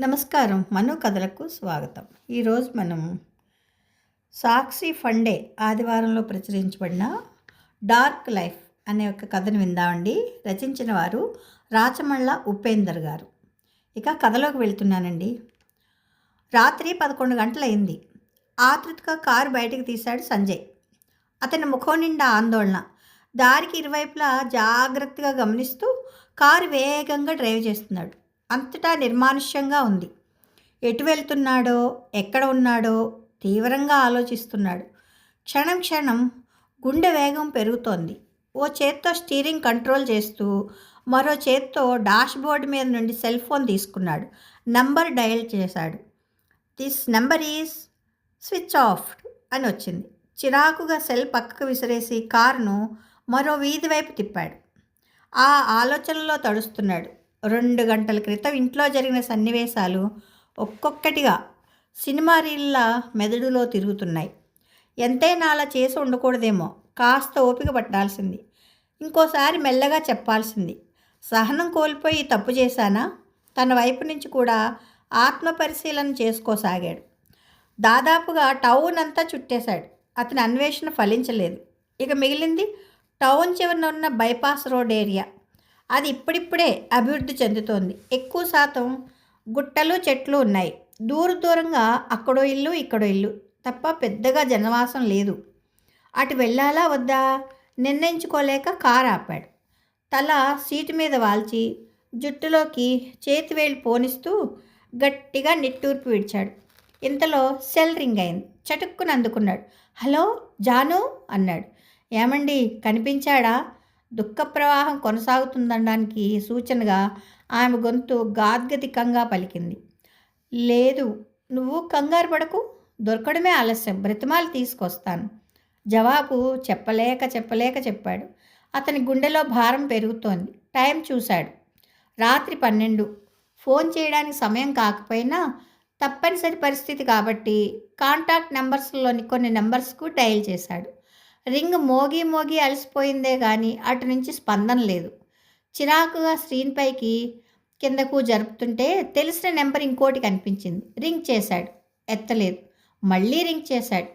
నమస్కారం. మను కథలకు స్వాగతం. ఈరోజు మనం సాక్షి ఫండే ఆదివారంలో ప్రచురించబడిన డార్క్ లైఫ్ అనే ఒక కథను విందామండి. రచించిన వారు రాచమళ్ళ ఉపేందర్ గారు. ఇక కథలోకి వెళ్తున్నానండి. రాత్రి పదకొండు గంటలైంది. ఆతృతగా కారు బయటికి తీశాడు సంజయ్. అతని ముఖం నిండా ఆందోళన. దారికి ఇరువైపులా జాగ్రత్తగా గమనిస్తూ కారు వేగంగా డ్రైవ్ చేస్తున్నాడు. అంతటా నిర్మానుష్యంగా ఉంది. ఎటు వెళ్తున్నాడో ఎక్కడ ఉన్నాడో తీవ్రంగా ఆలోచిస్తున్నాడు. క్షణం క్షణం గుండె వేగం పెరుగుతోంది. ఓ చేత్తో స్టీరింగ్ కంట్రోల్ చేస్తూ మరో చేత్తో డాష్ బోర్డు మీద నుండి సెల్ ఫోన్ తీసుకున్నాడు. నంబర్ డయల్ చేశాడు. This number is switch off అని వచ్చింది. చిరాకుగా సెల్ పక్కకు విసిరేసి కారును మరో వీధి వైపు తిప్పాడు. ఆ ఆలోచనలో తడుస్తున్నాడు. రెండు గంటల క్రితం ఇంట్లో జరిగిన సన్నివేశాలు ఒక్కొక్కటిగా సినిమా రీళ్ళ మెదడులో తిరుగుతున్నాయి. ఎంతైనా అలా చేసి ఉండకూడదేమో. కాస్త ఓపిక పట్టాల్సింది. ఇంకోసారి మెల్లగా చెప్పాల్సింది. సహనం కోల్పోయి తప్పు చేశానా? తన వైపు నుంచి కూడా ఆత్మ పరిశీలన చేసుకోసాగాడు. దాదాపుగా టౌన్ అంతా చుట్టేశాడు. అతని అన్వేషణ ఫలించలేదు. ఇక మిగిలింది టౌన్ చివరన ఉన్న బైపాస్ రోడ్ ఏరియా. అది ఇప్పుడిప్పుడే అభివృద్ధి చెందుతోంది. ఎక్కువ శాతం గుట్టలు చెట్లు ఉన్నాయి. దూర దూరంగా అక్కడో ఇల్లు ఇక్కడో ఇల్లు తప్ప పెద్దగా జనవాసం లేదు. అటు వెళ్ళాలా వద్దా నిర్ణయించుకోలేక కారు ఆపాడు. తల సీటు మీద వాల్చి జుట్టులోకి చేతి వేలు పోనిస్తూ గట్టిగా నిట్టూర్పు విడిచాడు. ఇంతలో సెల్ రింగ్ అయింది. చటుక్కుని అందుకున్నాడు. హలో జాను అన్నాడు. ఏమండి? కనిపించాడా? దుఃఖ ప్రవాహం కొనసాగుతుందనడానికి సూచనగా ఆమె గొంతు గాద్గతికంగా పలికింది. లేదు నువ్వు కంగారు పడకు. దొరకడమే ఆలస్యం. బ్రతిమాలు తీసుకొస్తాను. జవాబు చెప్పలేక చెప్పలేక చెప్పాడు. అతని గుండెలో భారం పెరుగుతోంది. టైం చూశాడు. రాత్రి పన్నెండు. ఫోన్ చేయడానికి సమయం కాకపోయినా తప్పనిసరి పరిస్థితి కాబట్టి కాంటాక్ట్ నెంబర్స్లోని కొన్ని నెంబర్స్కు డయల్ చేశాడు. రింగ్ మోగి మోగి అలసిపోయిందే కానీ అటు నుంచి స్పందన లేదు. చిరాకుగా స్క్రీన్ పైకి కిందకు జరుపుతుంటే తెలిసిన నెంబర్ ఇంకోటి కనిపించింది. రింగ్ చేశాడు. ఎత్తలేదు. మళ్ళీ రింగ్ చేశాడు.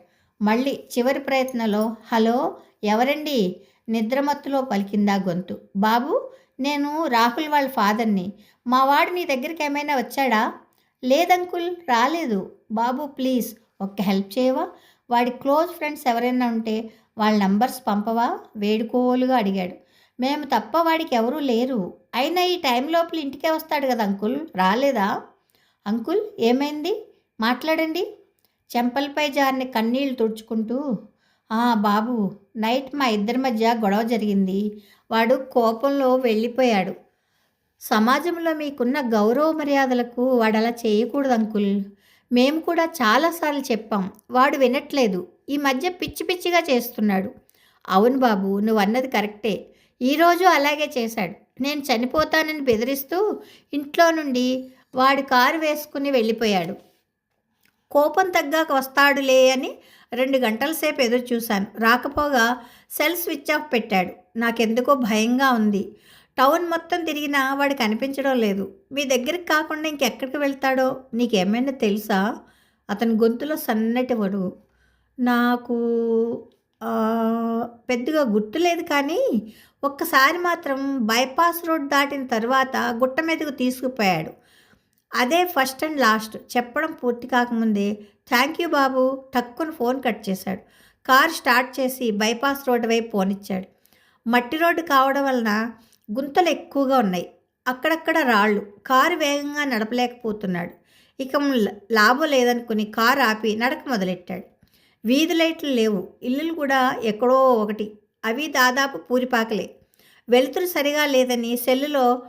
మళ్ళీ చివరి ప్రయత్నంలో హలో ఎవరండి? నిద్రమత్తులో పలికిందా గొంతు. బాబు నేను రాహుల్ వాళ్ళ ఫాదర్ని. మా వాడు నీ దగ్గరికి ఏమైనా వచ్చాడా? లేదంకుల్ రాలేదు. బాబు ప్లీజ్ ఒక్క హెల్ప్ చేయవా? వాడి క్లోజ్ ఫ్రెండ్స్ ఎవరైనా ఉంటే వాళ్ళ నంబర్స్ పంపవా? వేడుకోలుగా అడిగాడు. మేము తప్ప వాడికి ఎవరూ లేరు. అయినా ఈ టైం లోపల ఇంటికే వస్తాడు కదా అంకుల్. రాలేదా? అంకుల్ ఏమైంది? మాట్లాడండి. చెంపలపై జారిన కన్నీళ్ళు తుడుచుకుంటూ బాబు నైట్ మా ఇద్దరి మధ్య గొడవ జరిగింది. వాడు కోపంలో వెళ్ళిపోయాడు. సమాజంలో మీకున్న గౌరవ మర్యాదలకు వాడు అలా చేయకూడదు అంకుల్. మేము కూడా చాలాసార్లు చెప్పాం. వాడు వినట్లేదు. ఈ మధ్య పిచ్చి పిచ్చిగా చేస్తున్నాడు. అవును బాబు నువ్వు అన్నది కరెక్టే ఈరోజు అలాగే చేశాడు. నేను చనిపోతానని బెదిరిస్తూ ఇంట్లో నుండి వాడి కారు వేసుకుని వెళ్ళిపోయాడు. కోపం తగ్గాక వస్తాడులే అని రెండు గంటల సేపు ఎదురు చూశాను రాకపోగా సెల్ స్విచ్ ఆఫ్ పెట్టాడు. నాకెందుకో భయంగా ఉంది. టౌన్ మొత్తం తిరిగినా వాడు కనిపించడం లేదు. మీ దగ్గరికి కాకుండా ఇంకెక్కడికి వెళ్తాడో నీకేమైనా తెలుసా? అతని గొంతులో సన్నటి వడుగు నాకు పెద్దగా గుర్తులేదు కానీ ఒక్కసారి మాత్రం బైపాస్ రోడ్ దాటిన తర్వాత గుట్ట మీదకు తీసుకుపోయాడు. అదే ఫస్ట్ అండ్ లాస్ట్. చెప్పడం పూర్తి కాకముందే థ్యాంక్ యూ బాబు టక్కున ఫోన్ కట్ చేశాడు. కార్ స్టార్ట్ చేసి బైపాస్ రోడ్డు వైపు ఫోన్ ఇచ్చాడు మట్టి రోడ్డు కావడం వలన గుంతలు ఎక్కువగా ఉన్నాయి. అక్కడక్కడ రాళ్ళు. కారు వేగంగా నడపలేకపోతున్నాడు. ఇక లాభం లేదనుకుని కారు ఆపి నడక మొదలెట్టాడు. వీధి లైట్లు లేవు. ఇల్లులు కూడా ఎక్కడో ఒకటి. అవి దాదాపు పూరిపాకలే. వెలుతురు సరిగా లేదని సెల్లులో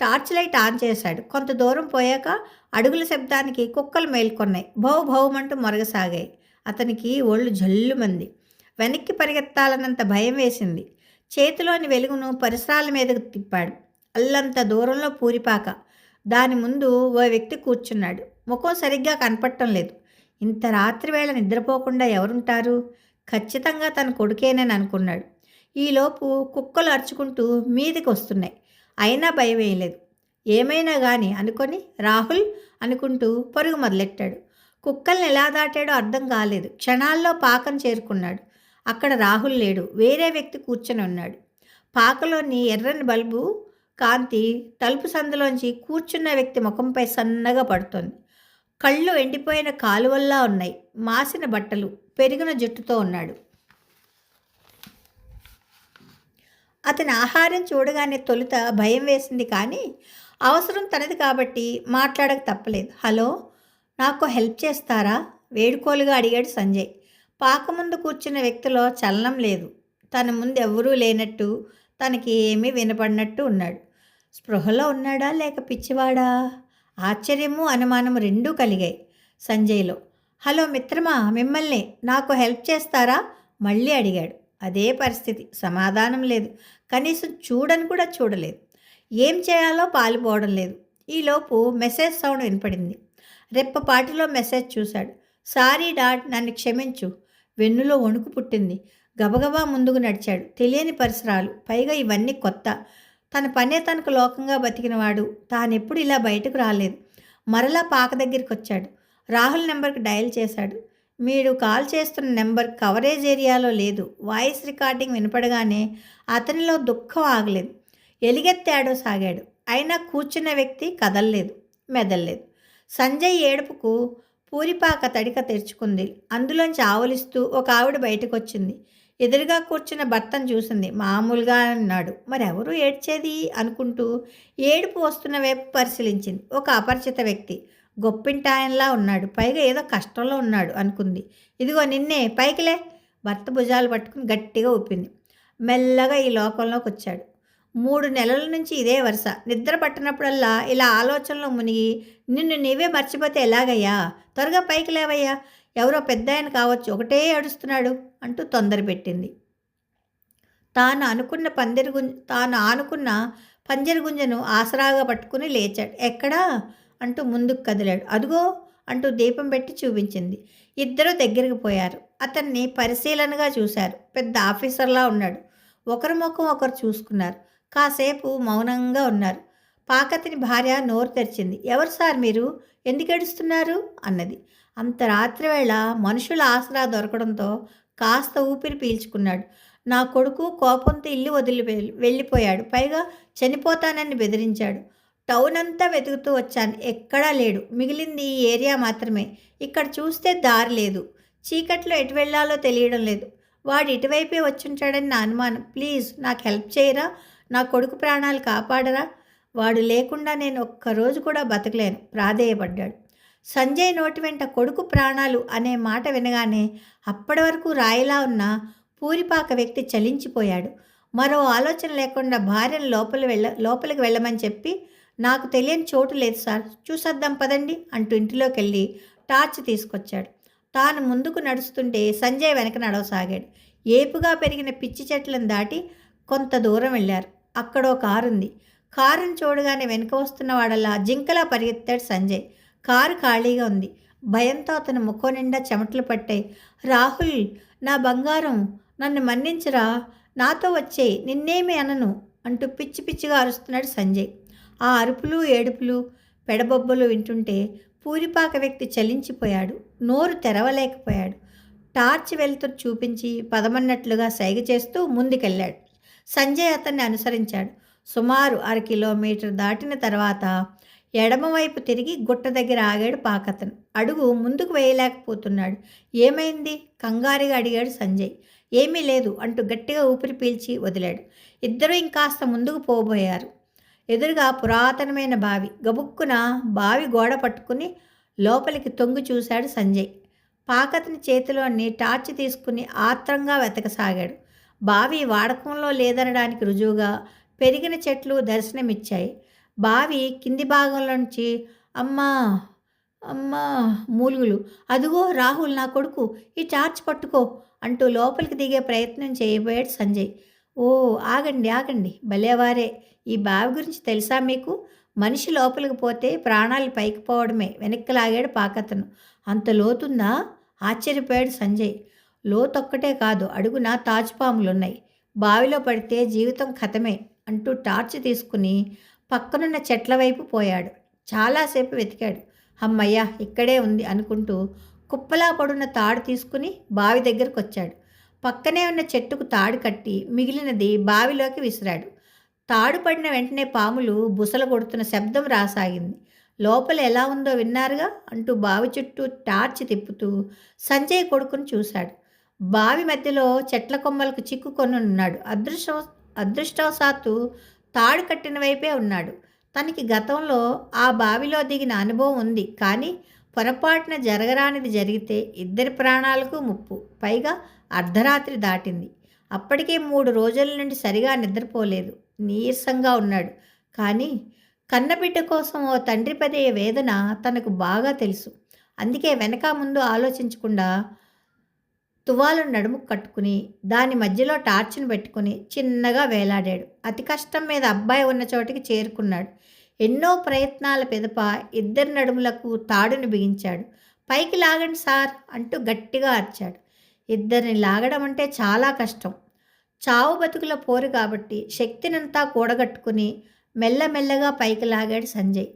టార్చ్ లైట్ ఆన్ చేశాడు. కొంత దూరం పోయాక అడుగుల శబ్దానికి కుక్కలు మేల్కొన్నాయి. భౌ భౌమంటూ మొరగసాగాయి. అతనికి ఒళ్ళు జల్లుమంది. వెనక్కి పరిగెత్తాలన్నంత భయం వేసింది. చేతిలోని వెలుగును పరిసరాల మీదకు తిప్పాడు. అల్లంత దూరంలో పూరిపాక. దాని ముందు ఓ వ్యక్తి కూర్చున్నాడు. ముఖం సరిగ్గా కనపడటం లేదు. ఇంత రాత్రి వేళ నిద్రపోకుండా ఎవరుంటారు? ఖచ్చితంగా తన కొడుకేనని అనుకున్నాడు. ఈలోపు కుక్కలు అరుచుకుంటూ మీదికి వస్తున్నాయి అయినా భయం వేయలేదు ఏమైనా కానీ అనుకొని రాహుల్ అనుకుంటూ పరుగు మొదలెట్టాడు. కుక్కల్ని ఎలా దాటాడో అర్థం కాలేదు. క్షణాల్లో పాకం చేరుకున్నాడు. అక్కడ రాహుల్ లేడు. వేరే వ్యక్తి కూర్చొని ఉన్నాడు. పాకలోని ఎర్రని బల్బు కాంతి తలుపు సందులోంచి కూర్చున్న వ్యక్తి ముఖంపై సన్నగా పడుతోంది. కళ్ళు ఎండిపోయిన కాలువల్లా ఉన్నాయి. మాసిన బట్టలు పెరిగిన జుట్టుతో ఉన్నాడు. అతని ఆహారం చూడగానే తొలుత భయం వేసింది కానీ అవసరం తనది కాబట్టి మాట్లాడక తప్పలేదు. హలో నాకు హెల్ప్ చేస్తారా? వేడుకోలుగా అడిగాడు సంజయ్. పాక ముందు కూర్చున్న వ్యక్తిలో చలనం లేదు. తన ముందు ఎవరూ లేనట్టు తనకి ఏమీ వినపడినట్టు ఉన్నాడు. స్పృహలో ఉన్నాడా లేక పిచ్చివాడా? ఆశ్చర్యము అనుమానము రెండూ కలిగాయి సంజయ్లో. హలో మిత్రమా మిమ్మల్ని నాకు హెల్ప్ చేస్తారా? మళ్ళీ అడిగాడు. అదే పరిస్థితి సమాధానం లేదు. కనీసం చూడని కూడా చూడలేదు. ఏం చేయాలో పాలుపోవడం లేదు. ఈలోపు మెసేజ్ సౌండ్ వినపడింది. రెప్పపాటిలో మెసేజ్ చూశాడు. సారీ డాడ్ నన్ను క్షమించు. వెన్నులో వణుకు పుట్టింది. గబగబా ముందుకు నడిచాడు. తెలియని పరిసరాలు పైగా ఇవన్నీ కొత్త. తన పనే తనకు లోకంగా బతికినవాడు. తానెప్పుడు ఇలా బయటకు రాలేదు. మరలా పాక దగ్గరికి వచ్చాడు రాహుల్ నెంబర్కి డయల్ చేశాడు. మీరు కాల్ చేస్తున్న నెంబర్ కవరేజ్ ఏరియాలో లేదు. వాయిస్ రికార్డింగ్ వినపడగానే అతనిలో దుఃఖం ఆగలేదు. ఎలిగెత్తాడో సాగాడు. అయినా కూర్చున్న వ్యక్తి కదల్లేదు. మెదల్లేదు. సంజయ్ ఏడుపుకు పూరిపాక తడిక తెరుచుకుంది. అందులోంచి ఆవలిస్తూ ఒక ఆవిడ బయటకు వచ్చింది ఎదురుగా కూర్చున్న భర్తను చూసింది. మామూలుగా అన్నాడు. మరెవరు ఏడ్చేది? అనుకుంటూ ఏడుపు వస్తున్న వైపు పరిశీలించింది. ఒక అపరిచిత వ్యక్తి. గొప్పింటాయనలా ఉన్నాడు. పైగా ఏదో కష్టంలో ఉన్నాడు అనుకుంది. ఇదిగో నిన్నే పైకిలే భర్త భుజాలు పట్టుకుని గట్టిగా ఊపింది. మెల్లగా ఈ లోకంలోకి వచ్చాడు. మూడు నెలల నుంచి ఇదే వరుస. నిద్ర పట్టినప్పుడల్లా ఇలా ఆలోచనలో మునిగి నిన్ను నీవే మర్చిపోతే ఎలాగయ్యా? త్వరగా పైకి లేవయ్యా. ఎవరో పెద్ద ఆయన కావచ్చు ఒకటే ఏడుస్తున్నాడు అంటూ తొందర పెట్టింది. తాను అనుకున్న పందిరి గుంజ తాను ఆనుకున్న పంజరి గుంజను ఆసరాగా పట్టుకుని లేచాడు. ఎక్కడా? అంటూ ముందుకు కదిలాడు. అదుగో అంటూ దీపం పెట్టి చూపించింది. ఇద్దరు దగ్గరికి పోయారు. అతన్ని పరిశీలనగా చూశారు. పెద్ద ఆఫీసర్లా ఉన్నాడు. ఒకరి ముఖం ఒకరు చూసుకున్నారు. కాసేపు మౌనంగా ఉన్నారు. పాకతిని భార్య నోరు తెరిచింది. ఎవరు సార్ మీరు? ఎందుకు ఏడుస్తున్నారు? అన్నది. అంత రాత్రివేళ మనుషుల ఆసరా దొరకడంతో కాస్త ఊపిరి పీల్చుకున్నాడు. నా కొడుకు కోపంతో ఇల్లు వదిలి వెళ్ళిపోయాడు. పైగా చనిపోతానని బెదిరించాడు. టౌన్ అంతా వెతుకుతూ వచ్చాను. ఎక్కడా లేడు. మిగిలింది ఈ ఏరియా మాత్రమే. ఇక్కడ చూస్తే దారి లేదు. చీకట్లో ఎటు వెళ్ళాలో తెలియడం లేదు. వాడు ఇటువైపే వచ్చుంటాడని నా అనుమానం. ప్లీజ్ నాకు హెల్ప్ చేయరా? నా కొడుకు ప్రాణాలు కాపాడరా? వాడు లేకుండా నేను ఒక్కరోజు కూడా బతకలేను. ప్రాధేయపడ్డాడు. సంజయ్ నోటి వెంట కొడుకు ప్రాణాలు అనే మాట వినగానే అప్పటి వరకు రాయిలా ఉన్న పూరిపాక వ్యక్తి చలించిపోయాడు. మరో ఆలోచన లేకుండా భార్యను లోపల వెళ్ళ లోపలికి వెళ్ళమని చెప్పి నాకు తెలియని చోటు లేదు సార్ చూసొద్దాం పదండి అంటూ ఇంటిలోకి వెళ్ళి టార్చ్ తీసుకొచ్చాడు. తాను ముందుకు నడుస్తుంటే సంజయ్ వెనక నడవసాగాడు. ఏపుగా పెరిగిన పిచ్చి చెట్లను దాటి కొంత దూరం వెళ్ళారు. అక్కడ కారు ఉంది కారును చూడగానే వెనుక వస్తున్న వాడల్లా జింకలా పరిగెత్తాడు సంజయ్. కారు ఖాళీగా ఉంది. భయంతో అతని ముఖం నిండా చెమటలు పట్టాయి. రాహుల్ నా బంగారం నన్ను మన్నించరా. నాతో వచ్చే నిన్నేమి అనను అంటూ పిచ్చి పిచ్చిగా అరుస్తున్నాడు సంజయ్. ఆ అరుపులు ఏడుపులు పెడబొబ్బలు వింటుంటే పూరిపాక వ్యక్తి చలించిపోయాడు. నోరు తెరవలేకపోయాడు. టార్చ్ వెలుతురు చూపించి పదమన్నట్లుగా సైగ చేస్తూ ముందుకెళ్ళాడు. సంజయ్ అతన్ని అనుసరించాడు. సుమారు అర కిలోమీటర్ దాటిన తర్వాత ఎడమవైపు తిరిగి గుట్ట దగ్గర ఆగాడు పాకతను. అడుగు ముందుకు వేయలేకపోతున్నాడు. ఏమైంది? కంగారుగా అడిగాడు సంజయ్. ఏమీ లేదు అంటూ గట్టిగా ఊపిరి పీల్చి వదిలాడు. ఇద్దరూ ఇంకాస్త ముందుకు పోబోయారు. ఎదురుగా పురాతనమైన బావి. గబుక్కున బావి గోడ పట్టుకుని లోపలికి తొంగి చూశాడు సంజయ్. పాకతని చేతిలోని టార్చ్ తీసుకుని ఆత్రంగా వెతకసాగాడు. బావి వాడకంలో లేదనడానికి రుజువుగా పెరిగిన చెట్లు దర్శనమిచ్చాయి. బావి కింది భాగంలోంచి అమ్మా అమ్మా మూలుగులు. అదుగో రాహుల్ నా కొడుకు ఈ టార్చ్ పట్టుకో అంటూ లోపలికి దిగే ప్రయత్నం చేయబోయాడు సంజయ్. ఓ ఆగండి ఆగండి. భలేవారే ఈ బావి గురించి తెలుసా మీకు? మనిషి లోపలికి పోతే ప్రాణాలు పైకి పోవడమే. వెనక్కి లాగాడు పాకతను. అంత లోతుందా? ఆశ్చర్యపోయాడు సంజయ్. లోతొక్కటే కాదు అడుగున తాజుపాములున్నాయి బావిలో పడితే జీవితం కథమే అంటూ టార్చ్ తీసుకుని పక్కనున్న చెట్ల వైపు పోయాడు. చాలాసేపు వెతికాడు. అమ్మయ్య ఇక్కడే ఉంది అనుకుంటూ కుప్పలా పడున్న తాడు తీసుకుని బావి దగ్గరకు వచ్చాడు పక్కనే ఉన్న చెట్టుకు తాడు కట్టి మిగిలినది బావిలోకి విసిరాడు. తాడు పడిన వెంటనే పాములు బుసలు కొడుతున్న శబ్దం రాసాగింది. లోపల ఎలా ఉందో విన్నారుగా అంటూ బావి చుట్టూ టార్చ్ తిప్పుతూ సంజయ్ కొడుకుని చూశాడు. బావి మధ్యలో చెట్ల కొమ్మలకు చిక్కుకొని ఉన్నాడు అదృష్టం అదృష్టవశాత్తు తాడు కట్టిన వైపే ఉన్నాడు. తనకి గతంలో ఆ బావిలో దిగిన అనుభవం ఉంది. కానీ పొరపాటున జరగరానిది జరిగితే ఇద్దరి ప్రాణాలకు ముప్పు. పైగా అర్ధరాత్రి దాటింది. అప్పటికే మూడు రోజుల నుండి సరిగా నిద్రపోలేదు. నీరసంగా ఉన్నాడు. కానీ కన్నబిడ్డ కోసం ఓ తండ్రి పదే వేదన తనకు బాగా తెలుసు. అందుకే వెనక ముందు ఆలోచించకుండా తువాలు నడుము కట్టుకుని దాని మధ్యలో టార్చ్ను పెట్టుకుని చిన్నగా వేలాడాడు. అతి కష్టం మీద అబ్బాయి ఉన్న చోటికి చేరుకున్నాడు. ఎన్నో ప్రయత్నాల పెదప ఇద్దరి నడుములకు తాడును బిగించాడు. పైకి లాగండి సార్ అంటూ గట్టిగా అరిచాడు. ఇద్దరిని లాగడం అంటే చాలా కష్టం. చావు బతుకుల పోరు కాబట్టి శక్తినంతా కూడగట్టుకుని మెల్లమెల్లగా పైకి లాగాడు సంజయ్.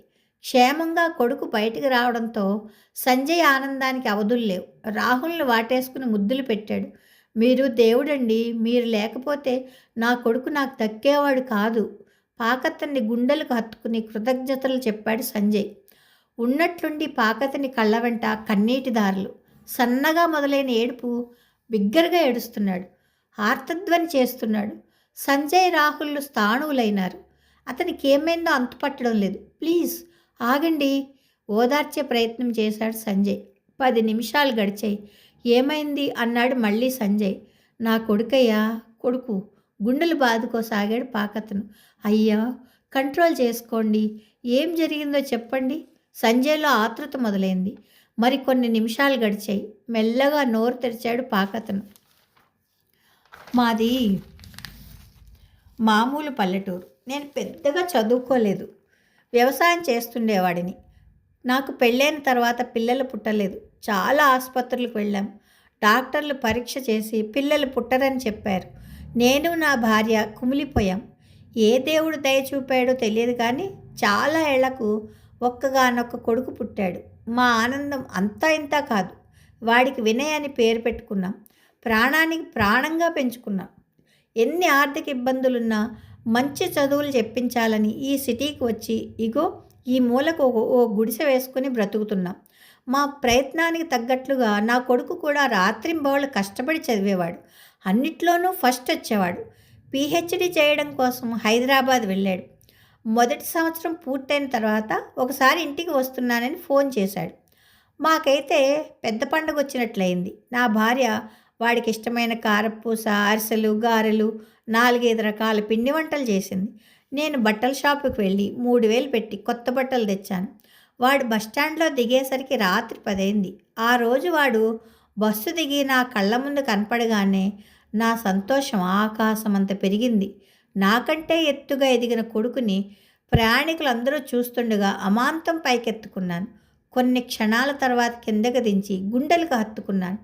క్షేమంగా కొడుకు బయటికి రావడంతో సంజయ్ ఆనందానికి అవధుల్లేవు రాహుల్ని వాటేసుకుని ముద్దులు పెట్టాడు. మీరు దేవుడండి మీరు లేకపోతే నా కొడుకు నాకు దక్కేవాడు కాదు. పాకతన్ని గుండెలకు హత్తుకుని కృతజ్ఞతలు చెప్పాడు సంజయ్. ఉన్నట్లుండి పాకతని కళ్ళ వెంట కన్నీటి దారులు. సన్నగా మొదలైన ఏడుపు బిగ్గరగా ఏడుస్తున్నాడు. ఆర్తధ్వని చేస్తున్నాడు. సంజయ్ రాహుల్లు స్థాణువులైనారు. అతనికి ఏమైందో అంతుపట్టడం లేదు. ప్లీజ్ ఆగండి. ఓదార్చే ప్రయత్నం చేశాడు సంజయ్. పది నిమిషాలు గడిచాయి. ఏమైంది? అన్నాడు మళ్ళీ సంజయ్. నా కొడుకయ్యా కొడుకు. గుండెలు బాదుకోసాగాడు పాకతను. అయ్యా కంట్రోల్ చేసుకోండి. ఏం జరిగిందో చెప్పండి. సంజయ్లో ఆతృత మొదలైంది. మరి కొన్ని నిమిషాలు గడిచాయి. మెల్లగా నోరు తెరిచాడు పాకతను. మాది మామూలు పల్లెటూరు. నేను పెద్దగా చదువుకోలేదు. వ్యవసాయం చేస్తుండేవాడిని. నాకు పెళ్ళైన తర్వాత పిల్లలు పుట్టలేదు. చాలా ఆసుపత్రులకు వెళ్ళాం. డాక్టర్లు పరీక్ష చేసి పిల్లలు పుట్టరని చెప్పారు. నేను నా భార్య కుమిలిపోయాం. ఏ దేవుడు దయ చూపాడో తెలియదు కానీ చాలా ఏళ్ళకు ఒక్కగానొక్క కొడుకు పుట్టాడు. మా ఆనందం అంతా ఇంత కాదు. వాడికి వినయ్ అని పేరు పెట్టుకున్నాం. ప్రాణానికి ప్రాణంగా పెంచుకున్నాం. ఎన్ని ఆర్థిక ఇబ్బందులున్నా మంచి చదువులు చెప్పించాలని ఈ సిటీకి వచ్చి ఇగో ఈ మూలకు ఓ గుడిసె వేసుకుని బ్రతుకుతున్నాం. మా ప్రయత్నానికి తగ్గట్లుగా నా కొడుకు కూడా రాత్రింబవళ్ళు కష్టపడి చదివేవాడు. అన్నిట్లోనూ ఫస్ట్ వచ్చేవాడు. పిహెచ్డి చేయడం కోసం హైదరాబాద్ వెళ్ళాడు. మొదటి సంవత్సరం పూర్తయిన తర్వాత ఒకసారి ఇంటికి వస్తున్నానని ఫోన్ చేశాడు. మాకైతే పెద్ద పండుగ వచ్చినట్లయింది. నా భార్య వాడికి ఇష్టమైన కారపూస అరిసెలు గారెలు నాలుగైదు రకాల పిండి వంటలు చేసింది. నేను బట్టల షాపుకి వెళ్ళి మూడు వేలు పెట్టి కొత్త బట్టలు తెచ్చాను. వాడు బస్టాండ్లో దిగేసరికి రాత్రి పదైంది. ఆ రోజు వాడు బస్సు దిగి నా కళ్ళ ముందు కనపడగానే నా సంతోషం ఆకాశం అంత పెరిగింది. నాకంటే ఎత్తుగా ఎదిగిన కొడుకుని ప్రయాణికులందరూ చూస్తుండగా అమాంతం పైకెత్తుకున్నాను. కొన్ని క్షణాల తర్వాత కిందకు దించి గుండెలకు హత్తుకున్నాను.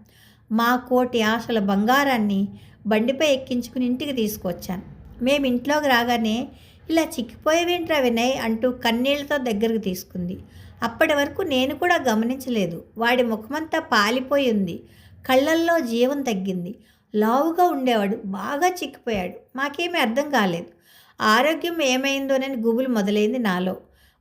మా కోటి ఆశల బంగారాన్ని బండిపై ఎక్కించుకుని ఇంటికి తీసుకొచ్చాను మేము ఇంట్లోకి రాగానే ఇలా చిక్కిపోయేవేంట్రా వినయ్? అంటూ కన్నీళ్ళతో దగ్గరకు తీసుకుంది. అప్పటి వరకు నేను కూడా గమనించలేదు. వాడి ముఖమంతా పాలిపోయి ఉంది. కళ్ళల్లో జీవం తగ్గింది. లావుగా ఉండేవాడు బాగా చిక్కిపోయాడు. మాకేమీ అర్థం కాలేదు. ఆరోగ్యం ఏమైందోనని గుబులు మొదలైంది నాలో.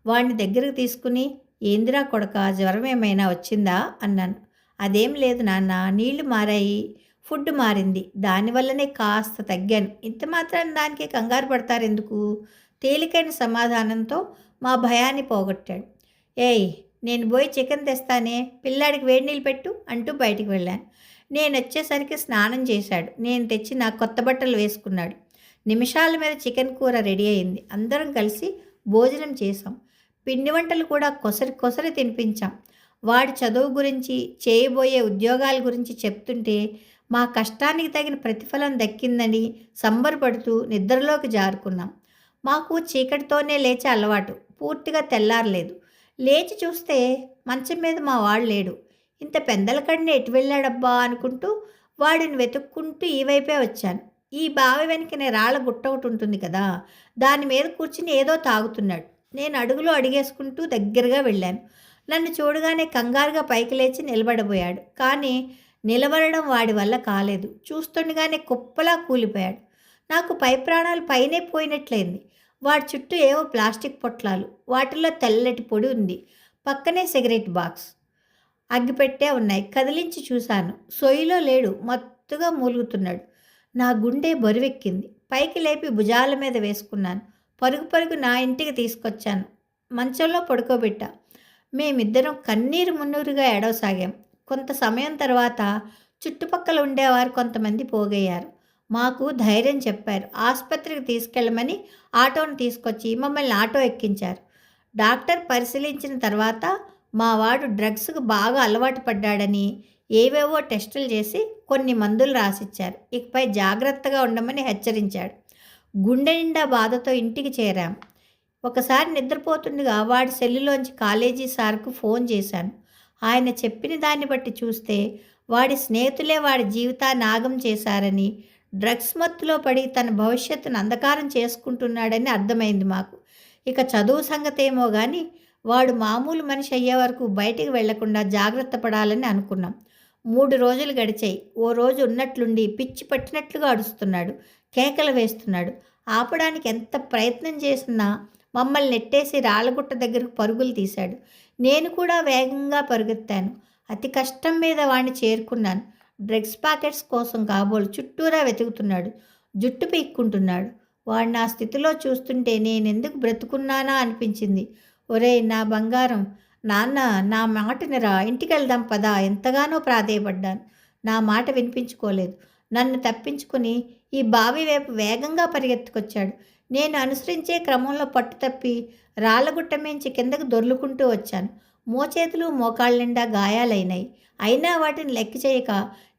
వాడిని దగ్గరకు తీసుకుని ఏందిరా కొడక జ్వరం ఏమైనా వచ్చిందా? అన్నాను. అదేం లేదు నాన్న నీళ్ళు మారాయి. ఫుడ్ మారింది. దానివల్లనే కాస్త తగ్గాను. ఇంత మాత్రం దానికి కంగారు పడతారెందుకు? తేలికైన సమాధానంతో మా భయాన్ని పోగొట్టాడు. ఏయ్ నేను పోయి చికెన్ తెస్తానే పిల్లాడికి వేడి నీళ్ళు పెట్టు అంటూ బయటికి వెళ్ళాను. నేను వచ్చేసరికి స్నానం చేశాడు. నేను తెచ్చి నా కొత్త బట్టలు వేసుకున్నాడు. నిమిషాల మీద చికెన్ కూర రెడీ అయింది. అందరం కలిసి భోజనం చేసాం పిండి వంటలు కూడా కొసరి కొసరి తినిపించాం. వాడి చదువు గురించి చేయబోయే ఉద్యోగాల గురించి చెప్తుంటే మా కష్టానికి తగిన ప్రతిఫలం దక్కిందని సంబరపడుతూ నిద్రలోకి జారుకున్నాం. మాకు చీకటితోనే లేచే అలవాటు పూర్తిగా తెల్లారలేదు. లేచి చూస్తే మంచం మీద మా వాడు లేడు. ఇంత పెందల కడిని ఎటు వెళ్ళాడబ్బా అనుకుంటూ వాడిని వెతుక్కుంటూ ఈ వైపే వచ్చాను. ఈ బావి వెనకనే రాళ్ళ గుట్ట ఒకటి ఉంటుంది కదా దాని మీద కూర్చుని ఏదో తాగుతున్నాడు. నేను అడుగులో అడిగేసుకుంటూ దగ్గరగా వెళ్ళాను. నన్ను చూడగానే కంగారుగా పైకి లేచి నిలబడబోయాడు. కానీ నిలబడడం వాడి వల్ల కాలేదు. చూస్తుండగానే కుప్పలా కూలిపోయాడు. నాకు పై ప్రాణాలు పైనే పోయినట్లయింది. వాడి చుట్టూ ఏవో ప్లాస్టిక్ పొట్లాలు వాటిలో తెల్లటి పొడి ఉంది. పక్కనే సిగరెట్ బాక్స్ అగ్గిపెట్టే ఉన్నాయి. కదిలించి చూశాను. సొయ్యిలో లేడు. మత్తుగా మూలుగుతున్నాడు. నా గుండె బరువెక్కింది. పైకి లేపి భుజాల మీద వేసుకున్నాను. పరుగు పరుగు నా ఇంటికి తీసుకొచ్చాను. మంచంలో పడుకోబెట్టా. మేమిద్దరం కన్నీరు మున్నూరుగా ఎడవసాగాం కొంత సమయం తర్వాత చుట్టుపక్కల ఉండేవారు కొంతమంది పోగయ్యారు. మాకు ధైర్యం చెప్పారు. ఆసుపత్రికి తీసుకెళ్ళమని ఆటోను తీసుకొచ్చి మమ్మల్ని ఆటో ఎక్కించారు. డాక్టర్ పరిశీలించిన తర్వాత మా వాడు డ్రగ్స్కు బాగా అలవాటు పడ్డాడని ఏవేవో టెస్టులు చేసి కొన్ని మందులు రాసిచ్చారు. ఇకపై జాగ్రత్తగా ఉండమని హెచ్చరించాడు. గుండె నిండా బాధతో ఇంటికి చేరాం. ఒకసారి నిద్రపోతుండగా వాడి సెల్లులోంచి కాలేజీ సార్కు ఫోన్ చేశాను. ఆయన చెప్పిన దాన్ని బట్టి చూస్తే వాడి స్నేహితులే వాడి జీవితాన్ని ఆగం చేశారని డ్రగ్స్ మత్తులో పడి తన భవిష్యత్తును అంధకారం చేసుకుంటున్నాడని అర్థమైంది మాకు. ఇక చదువు సంగతేమో కానీ వాడు మామూలు మనిషి అయ్యే వరకు బయటికి వెళ్ళకుండా జాగ్రత్త పడాలని అనుకున్నాం. మూడు రోజులు గడిచాయి. ఓ రోజు ఉన్నట్లుండి పిచ్చి పట్టినట్లుగా అడుస్తున్నాడు కేకలు వేస్తున్నాడు. ఆపడానికి ఎంత ప్రయత్నం చేసినా మమ్మల్ని నెట్టేసి రాళ్ళగుట్ట దగ్గరకు పరుగులు తీశాడు. నేను కూడా వేగంగా పరుగెత్తాను. అతి కష్టం మీద వాణ్ణి చేరుకున్నాను. డ్రగ్స్ ప్యాకెట్స్ కోసం కాబోలు చుట్టూరా వెతుకుతున్నాడు. జుట్టు పీక్కుంటున్నాడు. వాడు నా స్థితిలో చూస్తుంటే నేనెందుకు బ్రతుకున్నానా అనిపించింది. ఒరేయ్ నా బంగారం. నాన్న నా మాటనిరా ఇంటికి వెళ్దాం పదా. ఎంతగానో ప్రాధేయపడ్డాను. నా మాట వినిపించుకోలేదు. నన్ను తప్పించుకుని ఈ బావి వైపు వేగంగా పరిగెత్తుకొచ్చాడు. నేను అనుసరించే క్రమంలో పట్టు తప్పి రాళ్ళగుట్ట మించి కిందకు దొర్లుకుంటూ వచ్చాను. మోచేతులు మోకాళ్ళ నిండా గాయాలైనాయి అయినా వాటిని లెక్క చేయక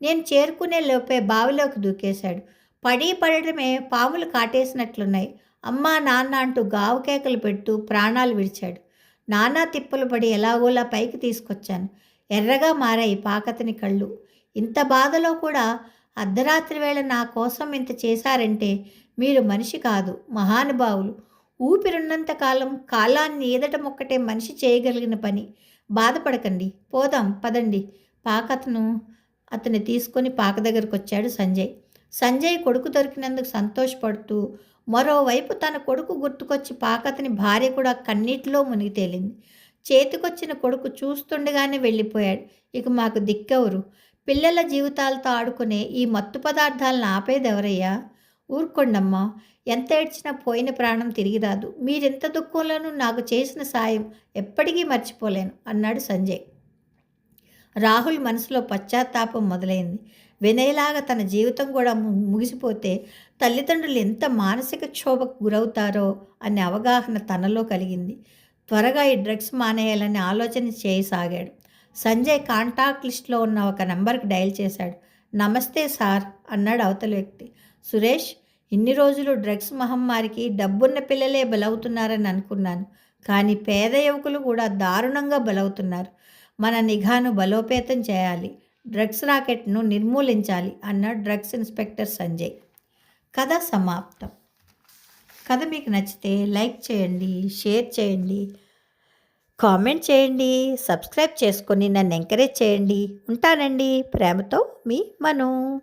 నేను చేరుకునే లోపే బావిలోకి దూకేశాడు. పడి పడడమే పాములు కాటేసినట్లున్నాయి. అమ్మా నాన్న అంటూ గావు కేకలు పెట్టు ప్రాణాలు విడిచాడు. నానా తిప్పలు పడి ఎలాగోలా పైకి తీసుకొచ్చాను. ఎర్రగా మారాయి పాకతని కళ్ళు. ఇంత బాధలో కూడా అర్ధరాత్రి వేళ నా కోసం ఇంత చేశారంటే మీరు మనిషి కాదు మహానుభావులు. ఊపిరున్నంత కాలం కాలాన్ని ఈదటం ఒక్కటే మనిషి చేయగలిగిన పని. బాధపడకండి. పోదాం పదండి. పాకతను అతన్ని తీసుకొని పాక దగ్గరకు వచ్చాడు సంజయ్. సంజయ్ కొడుకు దొరికినందుకు సంతోషపడుతూ మరోవైపు తన కొడుకు గుర్తుకొచ్చి పాకతని భార్య కూడా కన్నీటిలో మునిగి తేలింది. చేతికొచ్చిన కొడుకు చూస్తుండగానే వెళ్ళిపోయాడు. ఇక మాకు దిక్కెవరు. పిల్లల జీవితాలతో ఆడుకునే ఈ మత్తు పదార్థాలను ఆపేది ఎవరయ్యా ఊరుకోండమ్మా. ఎంత ఏడ్చినా పోయిన ప్రాణం తిరిగి రాదు. మీరెంత దుఃఖంలోనూ నాకు చేసిన సాయం ఎప్పటికీ మర్చిపోలేను అన్నాడు సంజయ్. రాహుల్ మనసులో పశ్చాత్తాపం మొదలైంది. వినయలాగా తన జీవితం కూడా ముగిసిపోతే తల్లిదండ్రులు ఎంత మానసిక క్షోభకు గురవుతారో అనే అవగాహన తనలో కలిగింది. త్వరగా ఈ డ్రగ్స్ మానేయాలని ఆలోచన చేయసాగాడు. సంజయ్ కాంటాక్ట్ లిస్ట్లో ఉన్న ఒక నెంబర్కి డయల్ చేశాడు. నమస్తే సార్ అన్నాడు అవతల వ్యక్తి. సురేష్ ఇన్ని రోజులు డ్రగ్స్ మహమ్మారికి డబ్బున్న పిల్లలే బలవుతున్నారని అనుకున్నాను. కానీ పేద యువకులు కూడా దారుణంగా బలవుతున్నారు. మన నిఘాను బలోపేతం చేయాలి. డ్రగ్స్ రాకెట్ను నిర్మూలించాలి అన్న డ్రగ్స్ ఇన్స్పెక్టర్ సంజయ్. కథ సమాప్తం. కథ మీకు నచ్చితే లైక్ చేయండి షేర్ చేయండి కామెంట్ చేయండి సబ్స్క్రైబ్ చేసుకొని నన్ను ఎంకరేజ్ చేయండి. ఉంటానండి. ప్రేమతో మీ మను.